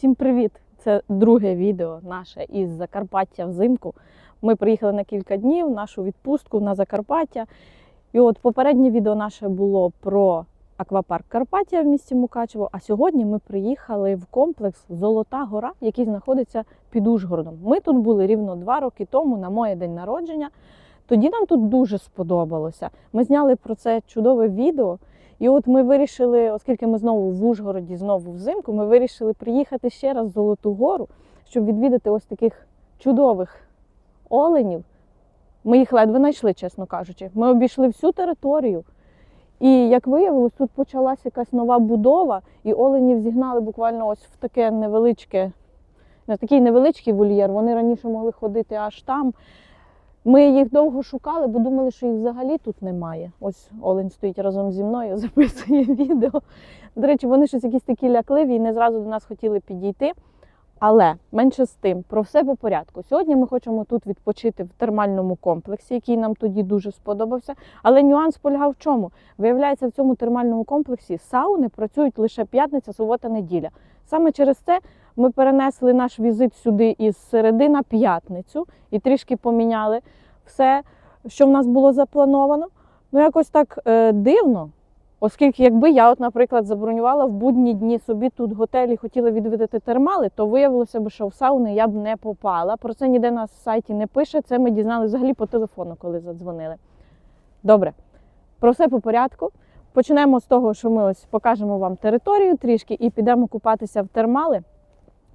Всім привіт! Це друге відео наше із Закарпаття взимку. Ми приїхали на кілька днів нашу відпустку на Закарпаття. І от попереднє відео наше було про аквапарк Карпаття в місті Мукачево. А сьогодні ми приїхали в комплекс Золота Гора, який знаходиться під Ужгородом. Ми тут були рівно два роки тому на моє день народження. Тоді нам тут дуже сподобалося. Ми зняли про це чудове відео. І от ми вирішили, оскільки ми знову в Ужгороді, знову взимку, ми вирішили приїхати ще раз в Золоту Гору, щоб відвідати ось таких чудових оленів. Ми їх ледве знайшли, чесно кажучи. Ми обійшли всю територію. І як виявилось, тут почалася якась нова будова, і оленів зігнали буквально ось в таке невеличке, на такий невеличкий вольєр. Вони раніше могли ходити аж там. Ми їх довго шукали, бо думали, що їх взагалі тут немає. Ось Олень стоїть разом зі мною, записує відео. До речі, вони щось якісь такі лякливі і не зразу до нас хотіли підійти. Але менше з тим, про все по порядку. Сьогодні ми хочемо тут відпочити в термальному комплексі, який нам тоді дуже сподобався. Але нюанс полягав в чому? Виявляється, в цьому термальному комплексі сауни працюють лише п'ятниця, субота, неділя. Саме через це ми перенесли наш візит сюди із середи на п'ятницю і трішки поміняли все, що в нас було заплановано. Ну, якось так е, дивно. Оскільки, якби я, от, наприклад, забронювала в будні дні собі тут готель і хотіла відвідати термали, то виявилося б, що в сауни я б не попала. Про це ніде на сайті не пише. Це ми дізналися взагалі по телефону, коли задзвонили. Добре, про все по порядку. Почнемо з того, що ми ось покажемо вам територію трішки і підемо купатися в термали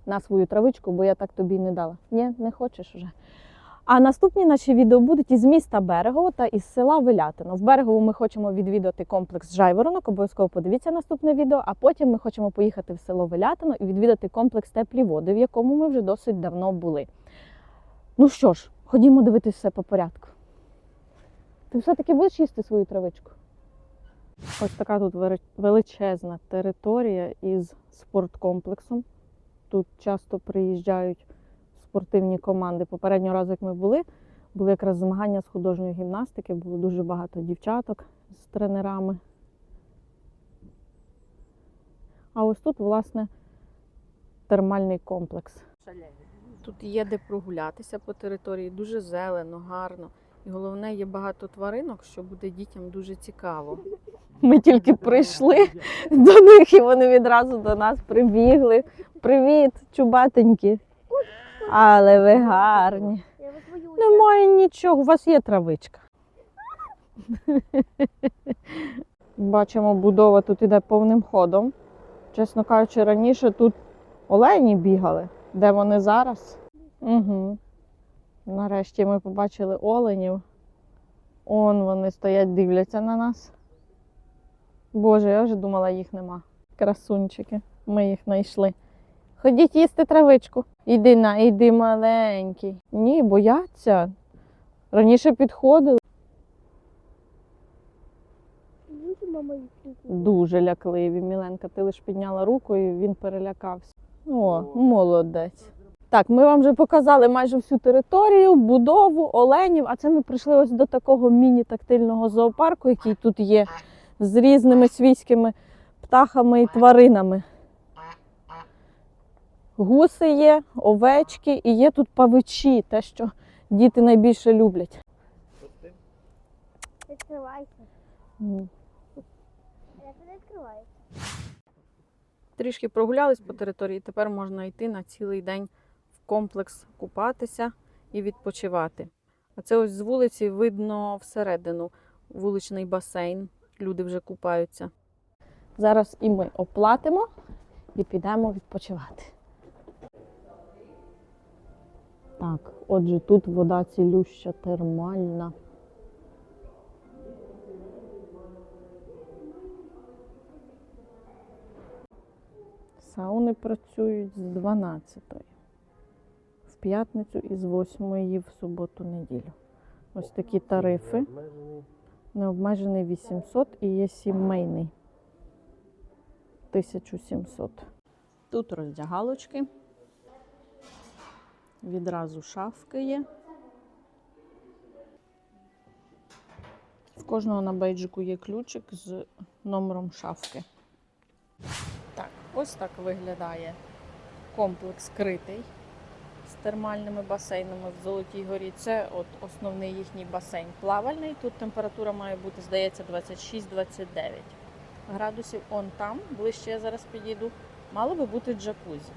на свою травичку, бо я так тобі не дала. Ні, не хочеш уже. А наступні наші відео будуть із міста Берегово та із села Велятино. В Берегово ми хочемо відвідати комплекс Жайворонок. Обов'язково подивіться наступне відео. А потім ми хочемо поїхати в село Велятино і відвідати комплекс теплі води, в якому ми вже досить давно були. Ну що ж, ходімо дивитися все по порядку. Ти все-таки будеш їсти свою травичку? Ось така тут величезна територія із спорткомплексом. Тут часто приїжджають спортивні команди. Попереднього разу, як ми були, були якраз змагання з художньої гімнастики, було дуже багато дівчаток з тренерами. А ось тут, власне, термальний комплекс. Тут є де прогулятися по території, дуже зелено, гарно. І головне, є багато тваринок, що буде дітям дуже цікаво. Ми тільки прийшли до них, і вони відразу до нас прибігли. Привіт, чубатенькі. Але ви гарні. Немає нічого, у вас є травичка. Бачимо, будова тут іде повним ходом. Чесно кажучи, раніше тут олені бігали. Де вони зараз? Угу. Нарешті ми побачили оленів. Он вони стоять, дивляться на нас. Боже, я вже думала, їх нема. Красунчики, ми їх знайшли. Ходіть їсти травичку. Іди на, іди маленький. Ні, бояться. Раніше підходили. Дуже лякливі. Міленка, ти лише підняла руку і він перелякався. О, молодець. Так, ми вам вже показали майже всю територію, будову, оленів, а це ми прийшли ось до такого міні-тактильного зоопарку, який тут є з різними свійськими птахами і тваринами. Гуси є, овечки і є тут павичі, те, що діти найбільше люблять. Відкривайся. Туди. Трішки прогулялись по території, тепер можна йти на цілий день комплекс купатися і відпочивати. А це ось з вулиці видно всередину вуличний басейн. Люди вже купаються. Зараз і ми оплатимо і підемо відпочивати. Так, отже, тут вода цілюща, термальна. Сауни працюють з 12 в п'ятницю і з 8 в суботу-неділю. Ось такі тарифи. Необмежений 800 і є сімейний 1700. Тут роздягалочки. Відразу шафки є. В кожного на бейджику є ключик з номером шафки. Так, ось так виглядає комплекс критий з термальними басейнами в Золотій горі. Це от основний їхній басейн плавальний. Тут температура має бути, здається, 26-29 градусів. Он там, ближче я зараз підійду, мало би бути джакузі.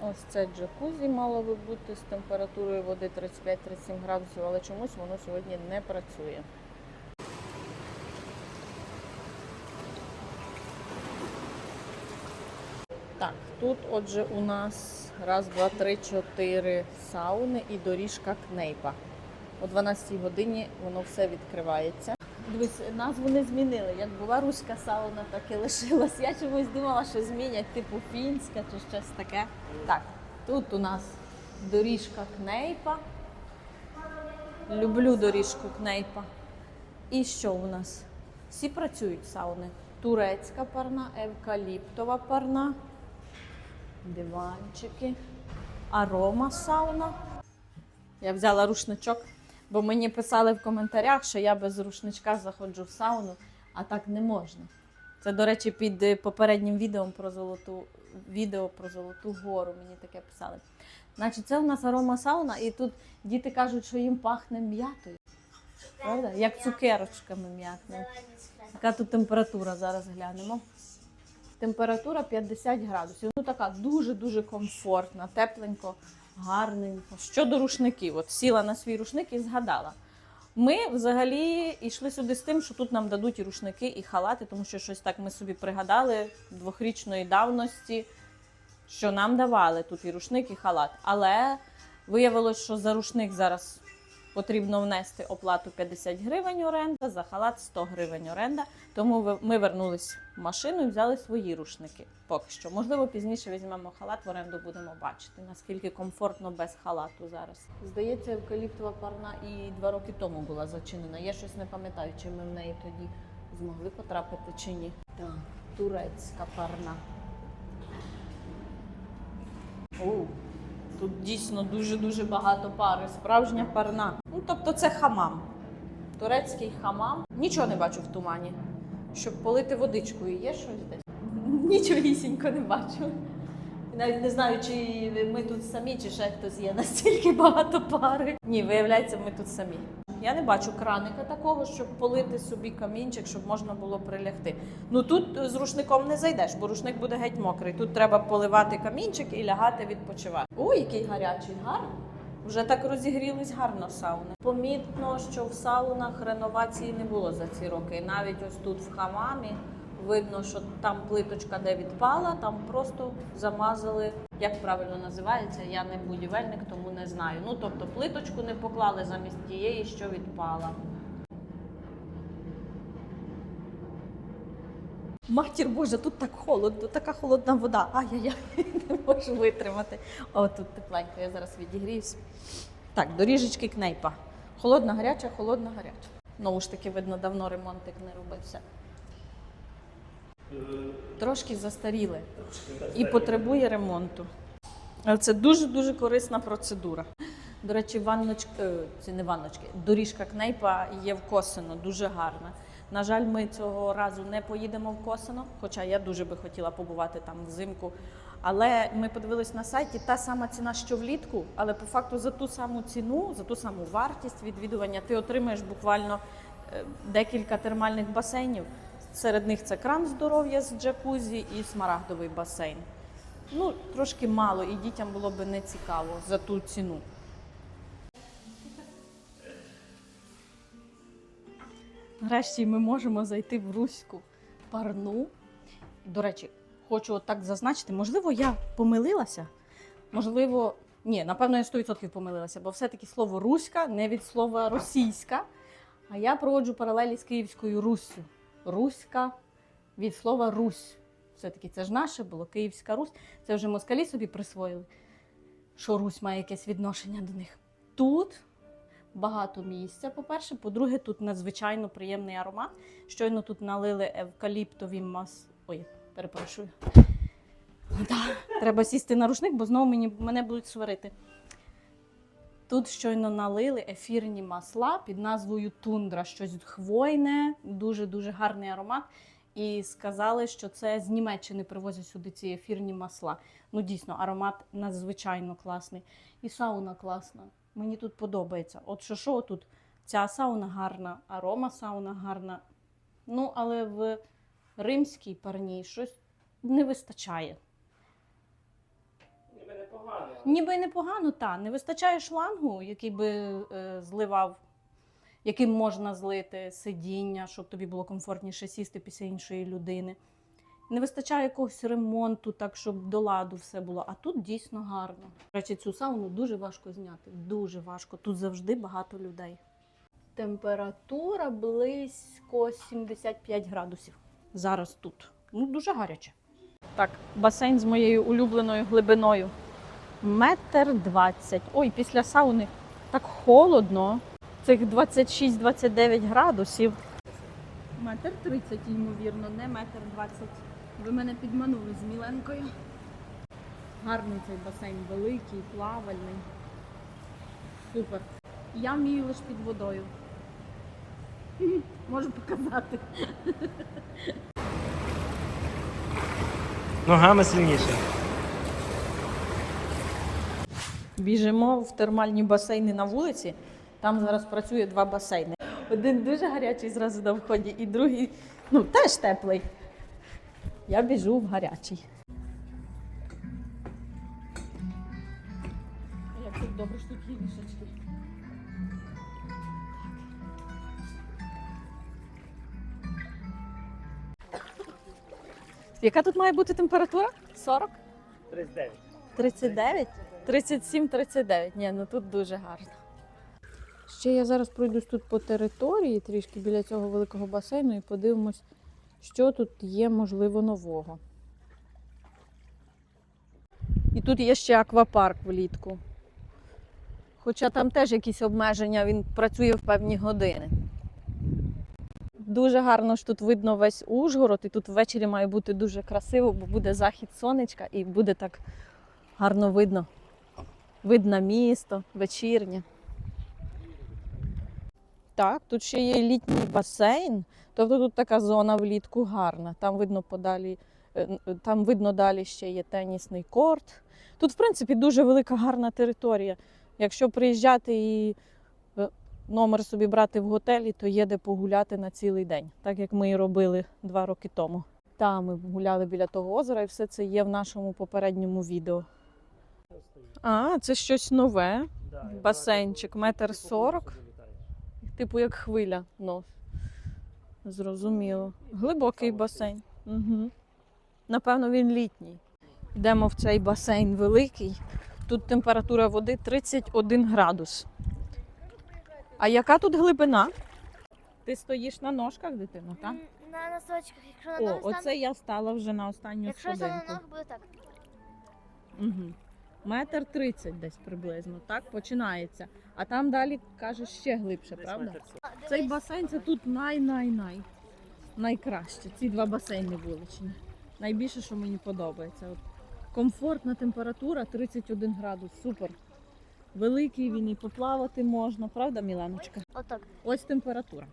Ось це джакузі мало би бути з температурою води 35-37 градусів, але чомусь воно сьогодні не працює. Так, тут отже у нас раз, два, три, чотири сауни і доріжка кнейпа. О 12 годині воно все відкривається. Дивись, назву не змінили. Як була руська сауна, так і лишилась. Я чомусь думала, що змінять типу фінська чи щось таке. Так, тут у нас доріжка кнейпа. Люблю доріжку кнейпа. І що у нас? Всі працюють сауни. Турецька парна, евкаліптова парна, диванчики, арома сауна. Я взяла рушничок, бо мені писали в коментарях, що я без рушничка заходжу в сауну, а так не можна. Це, до речі, під е, попереднім відео про золоту відео про золоту гору. Мені таке писали. Значить, це у нас арома сауна, і тут діти кажуть, що їм пахне м'ятою. Правда? Як цукерочками м'ятними. Яка тут температура зараз глянемо. Температура 50 градусів. Ну така дуже-дуже комфортна, тепленько, гарненько. Щодо рушників, от сіла на свій рушник і згадала. Ми взагалі йшли сюди з тим, що тут нам дадуть і рушники, і халати, тому що щось так ми собі пригадали двохрічної давності, що нам давали тут і рушник, і халат. Але виявилось, що за рушник зараз потрібно внести оплату 50 гривень оренда, за халат 100 гривень оренда. Тому ми вернулись в машину і взяли свої рушники. Поки що. Можливо, пізніше візьмемо халат в оренду, будемо бачити, наскільки комфортно без халату зараз. Здається, евкаліптова парна і два роки тому була зачинена. Я щось не пам'ятаю, чи ми в неї тоді змогли потрапити чи ні. Так, турецька парна. Оу. Тут дійсно дуже-дуже багато пари. Справжня парна. Ну, тобто це хамам. Турецький хамам. Нічого не бачу в тумані. Щоб полити водичкою, є щось десь? Нічогісінько не бачу. Навіть не знаю, чи ми тут самі, чи ще хтось є настільки багато пари. Ні, виявляється, ми тут самі. Я не бачу краника такого, щоб полити собі камінчик, щоб можна було прилягти. Ну тут з рушником не зайдеш, бо рушник буде геть мокрий. Тут треба поливати камінчик і лягати відпочивати. Ой, який гарячий, гарно. Вже так розігрілись гарно сауни. Помітно, що в саунах реновації не було за ці роки. Навіть ось тут в хамамі видно, що там плиточка де відпала, там просто замазали. Як правильно називається, я не будівельник, тому не знаю. Ну тобто плиточку не поклали замість тієї, що відпала. Матір Божа, тут так холодно, така холодна вода. Ай-яй-яй, не можу витримати. О, тут тепленько, я зараз відігріюсь. Так, доріжечки кнейпа. Холодна, гаряча, холодна, гаряча. Знову ж таки, видно, давно ремонтик не робився. Трошки застаріли і потребує ремонту. Це дуже-дуже корисна процедура. До речі, ванночки, е, це не ванночки, доріжка кнейпа є в Косино, дуже гарна. На жаль, ми цього разу не поїдемо в Косино, хоча я дуже би хотіла побувати там взимку. Але ми подивились на сайті, та сама ціна, що влітку, але по факту за ту саму ціну, за ту саму вартість відвідування ти отримаєш буквально е, декілька термальних басейнів. Серед них це кран здоров'я з джакузі і смарагдовий басейн. Ну, трошки мало, і дітям було б не цікаво за ту ціну. Нарешті ми можемо зайти в руську парну. До речі, хочу от так зазначити, можливо, я помилилася. Можливо, ні, напевно, я 100% помилилася, бо все-таки слово руська не від слова російська. А я проводжу паралелі з Київською Руссю. Руська від слова Русь. Все-таки це ж наше було, Київська Русь. Це вже москалі собі присвоїли, що Русь має якесь відношення до них. Тут багато місця, по-перше. По-друге, тут надзвичайно приємний аромат. Щойно тут налили евкаліптові мас. Ой, перепрошую. Да, треба сісти на рушник, бо знову мені, мене будуть сварити. Тут щойно налили ефірні масла під назвою Тундра. Щось хвойне, дуже-дуже гарний аромат. і сказали, що це з Німеччини привозять сюди ці ефірні масла. Ну, дійсно, аромат надзвичайно класний. І сауна класна. Мені тут подобається. От що що тут? Ця сауна гарна, арома сауна гарна. Ну, але в римській парній щось не вистачає. Ніби непогано. Ніби непогано, та не вистачає шлангу, який би е, зливав, яким можна злити сидіння, щоб тобі було комфортніше сісти після іншої людини. Не вистачає якогось ремонту, так щоб до ладу все було. А тут дійсно гарно. Речі, цю сауну дуже важко зняти. Дуже важко. Тут завжди багато людей. Температура близько 75 градусів. Зараз тут. Ну, дуже гаряче. Так, басейн з моєю улюбленою глибиною. Метр двадцять. Ой, після сауни так холодно. Цих 26-29 градусів. Метр тридцять, ймовірно, не метр двадцять. Ви мене підманули з Міленкою. Гарний цей басейн, великий, плавальний. Супер. Я вмію лише під водою. Можу показати. Ногами сильніше. Біжимо в термальні басейни на вулиці. Там зараз працює два басейни. Один дуже гарячий зразу на вході, і другий ну, теж теплий. Я біжу в гарячий. Як тут добре, що тут є. Яка тут має бути температура? 40? 39. 39? 37, 39. Ні, ну тут дуже гарно. Ще я зараз пройдусь тут по території, трішки біля цього великого басейну, і подивимось, що тут є, можливо, нового. І тут є ще аквапарк влітку. Хоча там теж якісь обмеження, він працює в певні години. Дуже гарно ж тут видно весь Ужгород, і тут ввечері має бути дуже красиво, бо буде захід сонечка і буде так гарно видно. Видно місто, вечірнє. Так, тут ще є літній басейн. Тобто тут така зона влітку гарна. Там видно подалі, е, е, там видно далі ще є тенісний корт. Тут, в принципі, дуже велика гарна територія. Якщо приїжджати і е, номер собі брати в готелі, то є де погуляти на цілий день, так як ми і робили два роки тому. Там ми гуляли біля того озера, і все це є в нашому попередньому відео. А, це щось нове. Басейнчик, метр сорок. Типу як хвиля. Ну, зрозуміло. Глибокий басейн. Угу. Напевно, він літній. Йдемо в цей басейн великий. Тут температура води 31 градус. А яка тут глибина? Ти стоїш на ножках, дитино, так? На носочках, якщо на О, оце я стала вже на останню якщо я стану на ногах, буде так. Угу. Метр тридцять десь приблизно, так починається. А там далі кажеш ще глибше, правда? Цей басейн це тут най-най-най. Найкраще. Ці два басейни вуличні. Найбільше, що мені подобається. От комфортна температура 31 градус. Супер. Великий він і поплавати можна, правда, Міленочка? Отак. Ось температура.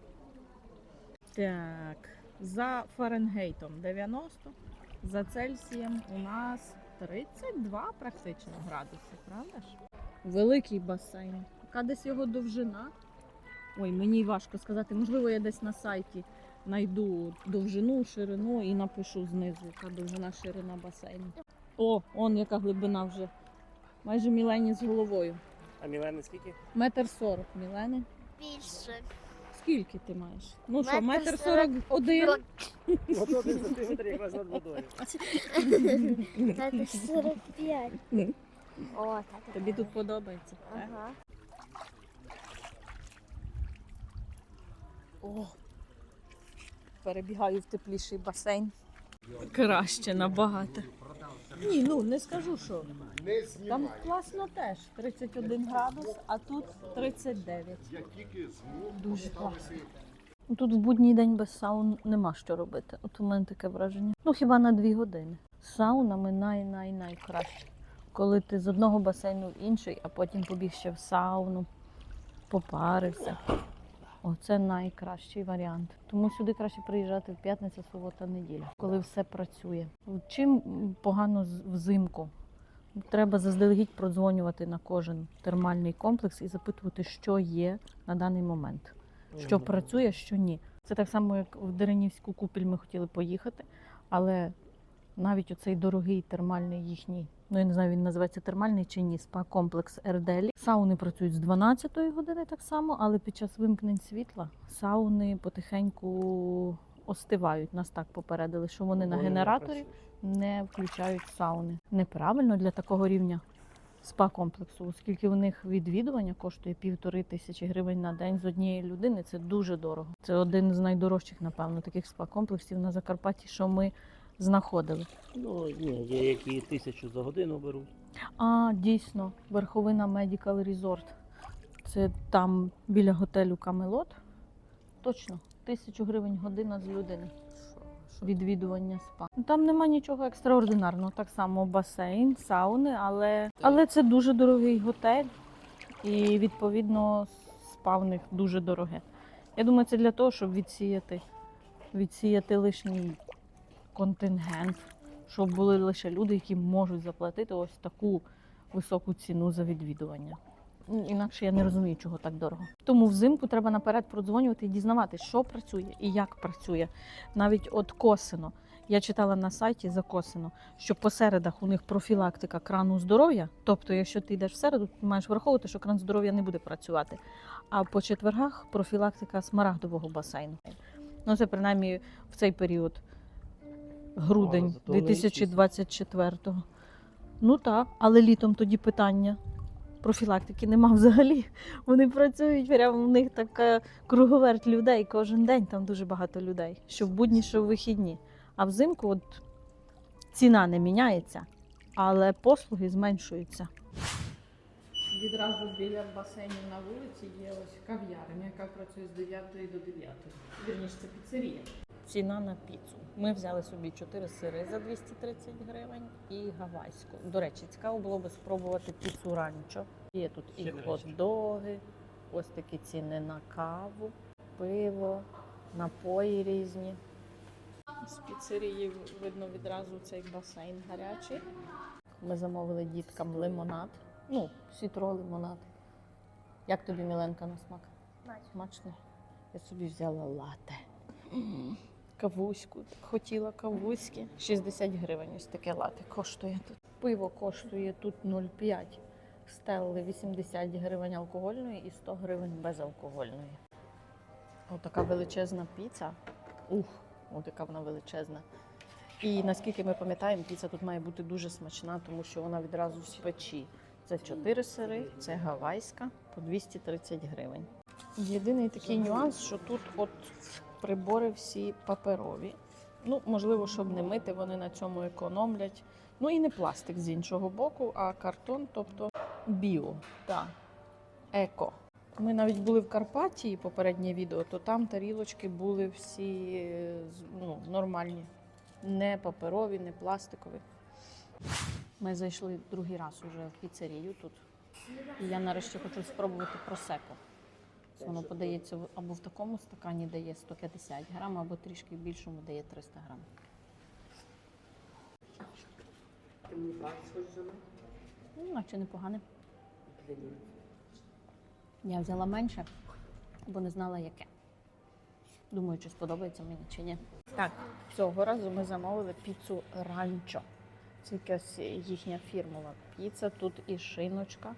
Так, за Фаренгейтом 90, за Цельсієм у нас 32 практично градуси, правда ж? Великий басейн. Яка десь його довжина? Ой, мені важко сказати. Можливо, я десь на сайті знайду довжину, ширину і напишу знизу, яка довжина ширина басейну. О, он яка глибина вже. Майже Мілені з головою. А Мілени скільки? Метр сорок Мілени. Більше. Скільки ти маєш? Ну що, Метр метр сорок сорок один? От один сантиметр, як вас над водою. Це 45. О, так. Тобі тут подобається? так? Ага. О, перебігаю в тепліший басейн. Краще набагато. Ні, ну не скажу, що. Там класно теж. 31 градус, а тут 39. Дуже класно. Ну, Тут в будній день без саун нема що робити. От у мене таке враження. Ну хіба на дві години. З Саунами най-най-найкраще. Коли ти з одного басейну в інший, а потім побіг ще в сауну, попарився. Оце найкращий варіант. Тому сюди краще приїжджати в п'ятницю, субота, неділя, коли все працює. Чим погано взимку? Треба заздалегідь продзвонювати на кожен термальний комплекс і запитувати, що є на даний момент, що працює, що ні. Це так само, як в Деренівську купіль ми хотіли поїхати, але навіть оцей дорогий термальний їхній, ну я не знаю, він називається термальний чи ні, спа-комплекс Ерделі. Сауни працюють з 12 години так само, але під час вимкнень світла сауни потихеньку остивають. Нас так попередили, що вони на генераторі не включають сауни. Неправильно для такого рівня спа-комплексу, оскільки у них відвідування коштує півтори тисячі гривень на день з однієї людини. Це дуже дорого. Це один з найдорожчих, напевно, таких спа-комплексів на Закарпатті, що ми знаходили. Ну, ні, є які тисячу за годину беруть. А, дійсно, верховина Medical Resort. Це там біля готелю Камелот. Точно, тисячу гривень година з людини. Відвідування спа. Там нема нічого екстраординарного. Так само басейн, сауни, але, але це дуже дорогий готель, і відповідно спа в них дуже дороге. Я думаю, це для того, щоб відсіяти, відсіяти лишній контингент, щоб були лише люди, які можуть заплатити ось таку високу ціну за відвідування. Інакше я не розумію, чого так дорого. Тому взимку треба наперед продзвонювати і дізнаватися, що працює і як працює. Навіть от Косино. Я читала на сайті за Косино, що по середах у них профілактика крану здоров'я. Тобто, якщо ти йдеш в середу, ти маєш враховувати, що кран здоров'я не буде працювати. А по четвергах профілактика смарагдового басейну. Ну, це принаймні в цей період грудень А, зато вони 2024-го. Ну так, але літом тоді питання. Профілактики нема взагалі. Вони працюють, прямо в них така круговерть людей кожен день, там дуже багато людей. Що в будні, що в вихідні. А взимку от ціна не міняється, але послуги зменшуються. Відразу біля басейну на вулиці є ось кав'ярня, яка працює з 9 до 9. Вірніше, це піцерія. Ціна на піцу. Ми взяли собі 4 сири за 230 гривень і гавайську. До речі, цікаво було би спробувати піцу ранчо. Є тут і хот-доги, ось такі ціни на каву, пиво, напої різні. З піцерії видно відразу цей басейн гарячий. Ми замовили діткам лимонад. Ну, сітро лимонад. Як тобі, Міленка, на смак? Смачно. Я собі взяла лате. Кавуську. Хотіла кавуськи. 60 гривень ось таке лате коштує тут. Пиво коштує тут 0,5. Стелли 80 гривень алкогольної і 100 гривень безалкогольної. Отака величезна піца. Ух, отака вона величезна. І наскільки ми пам'ятаємо, піца тут має бути дуже смачна, тому що вона відразу з печі. Це 4 сири, це гавайська по 230 гривень. Єдиний такий нюанс, що тут от прибори всі паперові. Ну, можливо, щоб не мити, вони на цьому економлять. Ну і не пластик з іншого боку, а картон, тобто біо, так, еко. Ми навіть були в Карпатії, попереднє відео, то там тарілочки були всі ну, нормальні. Не паперові, не пластикові. Ми зайшли другий раз уже в піцерію тут. І я нарешті хочу спробувати просеко. Воно подається або в такому стакані дає 150 грам, або трішки в більшому дає 300 грам. Ти мені схожа за? Ну, наче непогане. Блін. Я взяла менше, бо не знала яке. Думаю, чи сподобається мені чи ні. Так, цього разу ми замовили піцу ранчо. Це якась їхня фірмова піца. Тут і шиночка,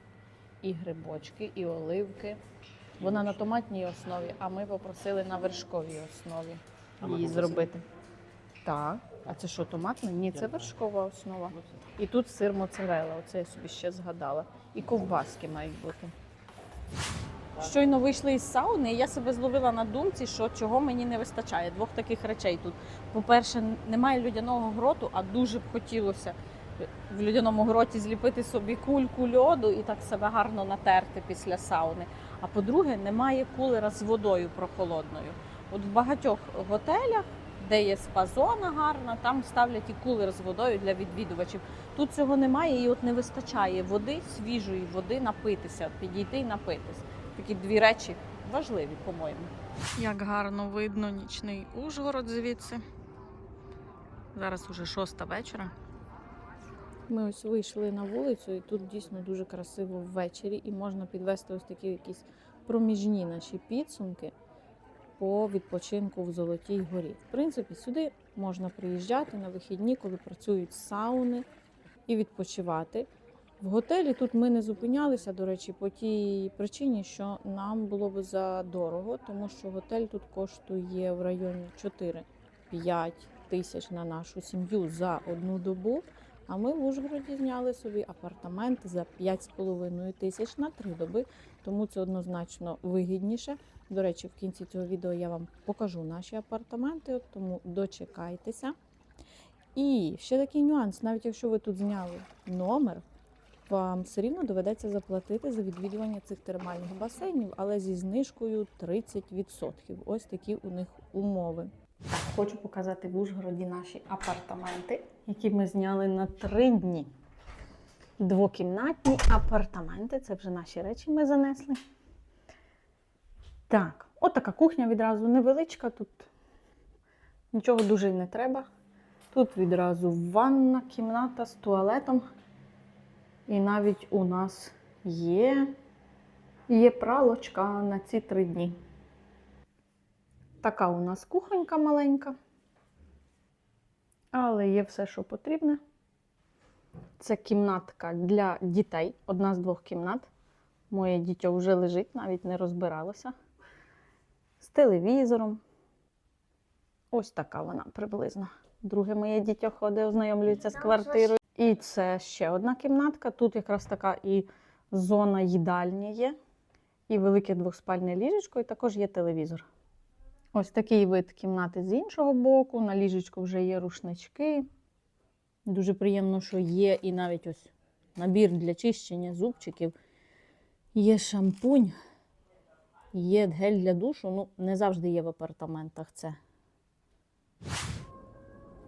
і грибочки, і оливки. Вона на томатній основі, а ми попросили на вершковій основі її зробити. Так. А це що, томатна? Ні, це вершкова основа. І тут сир моцарелла, оце я собі ще згадала. І ковбаски мають бути. Щойно вийшли із сауни, і я себе зловила на думці, що чого мені не вистачає. Двох таких речей тут. По-перше, немає людяного гроту, а дуже б хотілося в людяному гроті зліпити собі кульку льоду і так себе гарно натерти після сауни. А по-друге, немає кулера з водою прохолодною. От в багатьох готелях, де є спа-зона гарна, там ставлять і кулер з водою для відвідувачів. Тут цього немає, і от не вистачає води, свіжої води напитися, підійти і напитись. Такі дві речі важливі, по-моєму. Як гарно видно нічний Ужгород звідси. Зараз уже шоста вечора. Ми ось вийшли на вулицю, і тут дійсно дуже красиво ввечері, і можна підвести ось такі якісь проміжні наші підсумки по відпочинку в Золотій горі. В принципі, сюди можна приїжджати на вихідні, коли працюють сауни, і відпочивати. В готелі тут ми не зупинялися, до речі, по тій причині, що нам було б задорого, тому що готель тут коштує в районі 4-5 тисяч на нашу сім'ю за одну добу. А ми в Ужгороді зняли собі апартамент за 5,5 тисяч на три доби, тому це однозначно вигідніше. До речі, в кінці цього відео я вам покажу наші апартаменти, тому дочекайтеся. І ще такий нюанс: навіть якщо ви тут зняли номер, вам все рівно доведеться заплатити за відвідування цих термальних басейнів, але зі знижкою 30%. Ось такі у них умови. Хочу показати в Ужгороді наші апартаменти, які ми зняли на три дні. Двокімнатні апартаменти. Це вже наші речі ми занесли. Так, от така кухня відразу невеличка. Тут нічого дуже не треба. Тут відразу ванна, кімната з туалетом. І навіть у нас є, є пралочка на ці три дні. Така у нас кухонька маленька. Але є все, що потрібне. Це кімнатка для дітей, одна з двох кімнат. Моє дітьо вже лежить, навіть не розбиралося. З телевізором. Ось така вона приблизно. Друге моє дітьо ходить, ознайомлюється з квартирою. І це ще одна кімнатка. Тут якраз така і зона їдальні є, і велике двохспальне ліжечко, і також є телевізор. Ось такий вид кімнати з іншого боку. На ліжечку вже є рушнички. Дуже приємно, що є і навіть ось набір для чищення зубчиків. Є шампунь, є гель для душу. Ну, не завжди є в апартаментах це.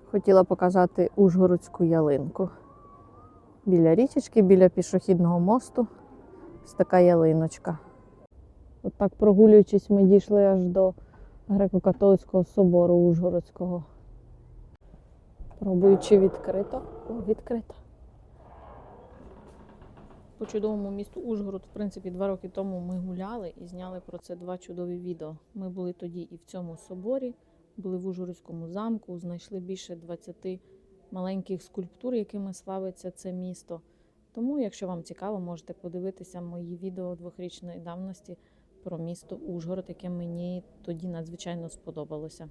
Хотіла показати Ужгородську ялинку. Біля річечки, біля пішохідного мосту. Ось така ялиночка. От так прогулюючись, ми дійшли аж до греко-католицького собору Ужгородського. Пробуючи відкрито. О, відкрито. По чудовому місту Ужгород, в принципі, два роки тому ми гуляли і зняли про це два чудові відео. Ми були тоді і в цьому соборі, були в Ужгородському замку, знайшли більше 20 маленьких скульптур, якими славиться це місто. Тому, якщо вам цікаво, можете подивитися мої відео двохрічної давності про місто Ужгород, яке мені тоді надзвичайно сподобалося.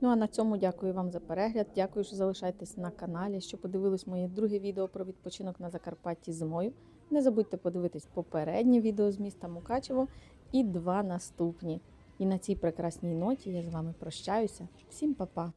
Ну а на цьому дякую вам за перегляд. Дякую, що залишаєтесь на каналі, що подивились моє друге відео про відпочинок на Закарпатті зимою. Не забудьте подивитись попереднє відео з міста Мукачево і два наступні. І на цій прекрасній ноті я з вами прощаюся. Всім па-па!